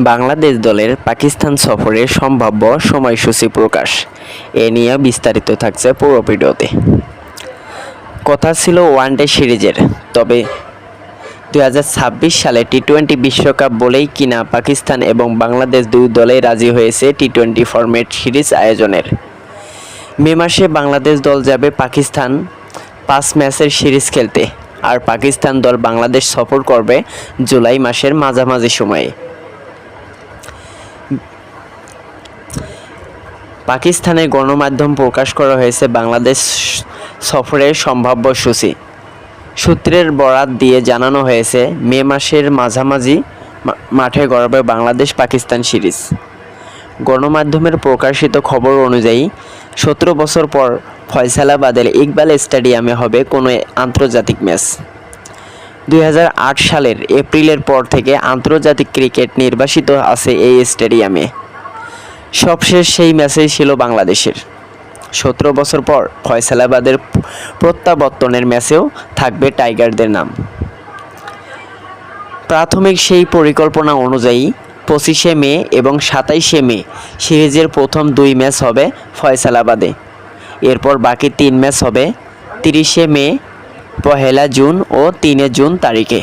বাংলাদেশ দলের পাকিস্তান সফরের সম্ভাব্য সময়সূচি প্রকাশ। এ নিয়ে বিস্তারিত থাকছে পুরো ভিডিওতে। কথা ছিল ওয়ানডে সিরিজের, তবে দু হাজার ছাব্বিশ সালে টি টোয়েন্টি বিশ্বকাপ বলেই কিনা পাকিস্তান এবং বাংলাদেশ দুই দলেই রাজি হয়েছে টি টোয়েন্টি ফরম্যাট সিরিজ আয়োজনের। মে মাসে বাংলাদেশ দল যাবে পাকিস্তান পাঁচ ম্যাচের সিরিজ খেলতে, আর পাকিস্তান দল বাংলাদেশ সফর করবে জুলাই মাসের মাঝামাঝি সময়ে। পাকিস্তানের গণমাধ্যম প্রকাশ করা হয়েছে বাংলাদেশ সফরের সম্ভাব্য সূচি। সূত্রের বরাত দিয়ে জানানো হয়েছে, মে মাসের মাঝামাঝি মাঠে গড়াবে বাংলাদেশ পাকিস্তান সিরিজ। গণমাধ্যমের প্রকাশিত খবর অনুযায়ী, সতেরো বছর পর ফয়সালাবাদের ইকবাল স্টেডিয়ামে হবে কোনো আন্তর্জাতিক ম্যাচ। দুই হাজার আট সালের এপ্রিলের পর থেকে আন্তর্জাতিক ক্রিকেট নির্বাসিত আছে এই স্টেডিয়ামে। সবশেষ সেই ম্যাচেই ছিল বাংলাদেশের। সতেরো বছর পর ফয়সালাবাদের প্রত্যাবর্তনের ম্যাচেও থাকবে টাইগারদের নাম। প্রাথমিক সেই পরিকল্পনা অনুযায়ী পঁচিশে মে এবং সাতাইশে মে সিরিজের প্রথম দুই ম্যাচ হবে ফয়সালাবাদে। এরপর বাকি তিন ম্যাচ হবে তিরিশে মে, পহেলা জুন ও তিনে জুন তারিখে।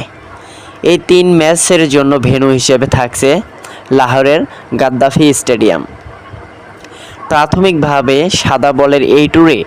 এই তিন ম্যাচের জন্য ভেন্যু হিসেবে থাকছে লাহোরের গাদ্দাফি স্টেডিয়াম। প্রাথমিকভাবে সাদা বলের এই ট্যুরে